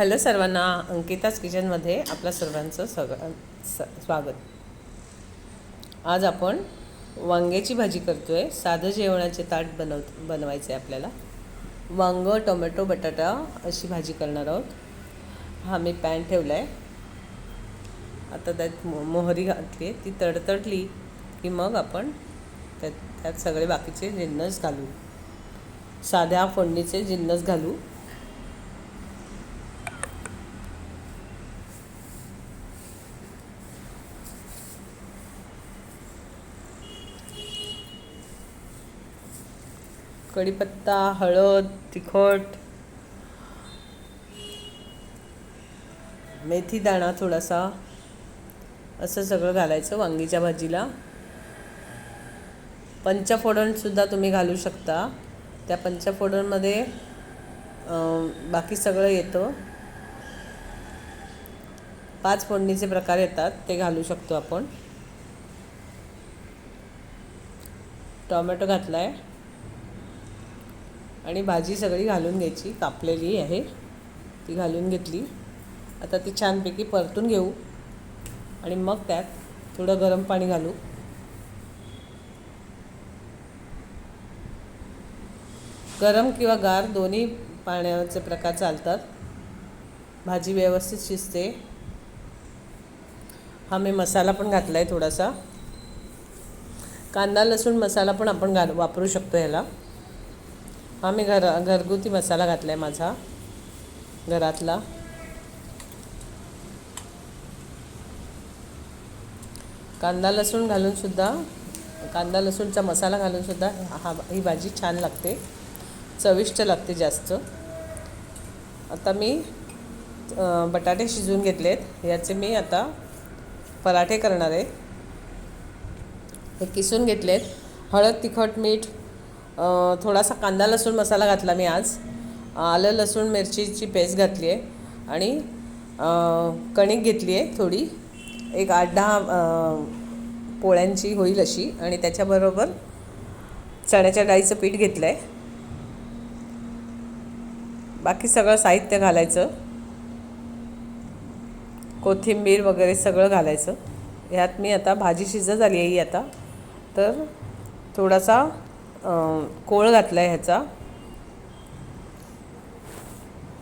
Hello सर्वांना अंकिताच किचनमध्ये आपल्या सर्वांचं सग स स्वागत. आज आपण वांग्याची भाजी करतो आहे साधं जेवणाचे ताट बनव बनवायचे आहे आपल्याला. वांग टोमॅटो बटाटा अशी भाजी करणार आहोत. हा मी पॅन ठेवला आहे आता त्यात मो मोहरी घातली आहे. ती तडतडली की मग आपण त्यात त्यात सगळे बाकीचे जिन्नस घालू. साध्या फोडणीचे जिन्नस घालू. कढीपत्ता हळद तिखट. मेथी दाणा थोडासा. असं सगळं घालायचं वांगीच्या भाजीला. पंचफोडणसुद्धा तुम्ही घालू शकता. त्या पंचफोडणमध्ये बाकी सगळं येतं. पाच फोडणीचे प्रकार येतात ते घालू शकतो आपण. टोमॅटो घातला आहे आणि भाजी सगळी घालून घ्यायची कापलेली आहे. ती घालून घेतली. आता ती छानपैकी परतून घेऊ. आणि मग त्यात थोडं गरम पाणी घालू. गरम किंवा गार दोन्ही पाण्याचे प्रकार चालतात. भाजी व्यवस्थित शिजते. हा मी मसाला पण घातला आहे थोडासा. कांदा लसूण मसाला पण आपण घाल वापरू शकतो ह्याला. हा मी घर घरगुती मसाला घातला आहे माझा. घरातला. कांदा लसूण घालूनसुद्धा कांदा लसूणचा मसाला घालूनसुद्धा हा ही भाजी छान लागते. चविष्ट लागते जास्त. आता मी बटाटे शिजवून घेतलेत. याचे मी आता पराठे करणार आहे. हे किसून घेतलेत. हळद तिखट मीठ थोडासा कांदा लसूण मसाला घातला मी आज. आलं लसूण मिरचीची पेस्ट घातली आहे आणि कणिक घेतली आहे थोडी. एक आठ दहा पोळ्यांची होईल अशी आणि त्याच्याबरोबर चण्याच्या डाळीचं पीठ घेतलं आहे बाकी सगळं साहित्य घालायचं. कोथिंबीर वगैरे सगळं घालायचं. ह्यात मी आता भाजी शिजत आली आहे ही आता. तर थोडासा कोळ घातला आहे ह्याचा.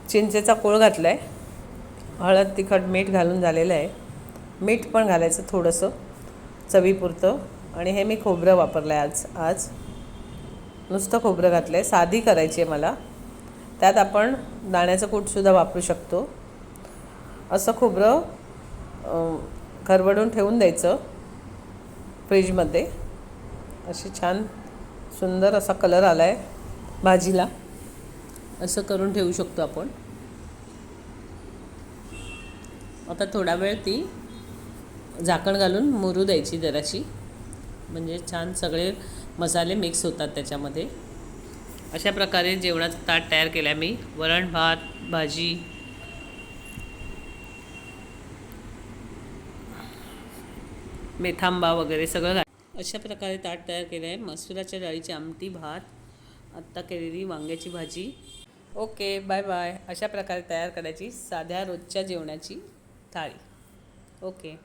चिंचेचा कोळ घातला आहे हळद तिखट मीठ घालून झालेलं आहे. मीठ पण घालायचं थोडंसं चवीपुरतं. आणि हे मी खोबरं वापरलं आहे आज आज. नुसतं खोबरं घातलं आहे साधी करायची आहे मला. त्यात आपण दाण्याचं कूटसुद्धा वापरू शकतो. असं खोबरं खरवडून ठेवून द्यायचं फ्रीजमध्ये. अशी छान सुंदर असा कलर आला आहे भाजीला. असं करून ठेवू शकतो आपण. आता थोडा वेळ ती झाकण घालून मुरू द्यायची जराशी. म्हणजे छान सगळे मसाले मिक्स होतात त्याच्यामध्ये. अशा प्रकारे जेवणाचं ताट तयार केलं आहे मी. वरण भात भाजी. मेथांबा वगैरे सगळं अशा प्रकारे ताट तयार केलं आहे मसुराच्या डाळीची आमटी भात आत्ता केलेली वांग्याची भाजी. ओके बाय बाय अशा प्रकारे तयार करायची साध्या रोजच्या जेवणाची थाळी. ओके.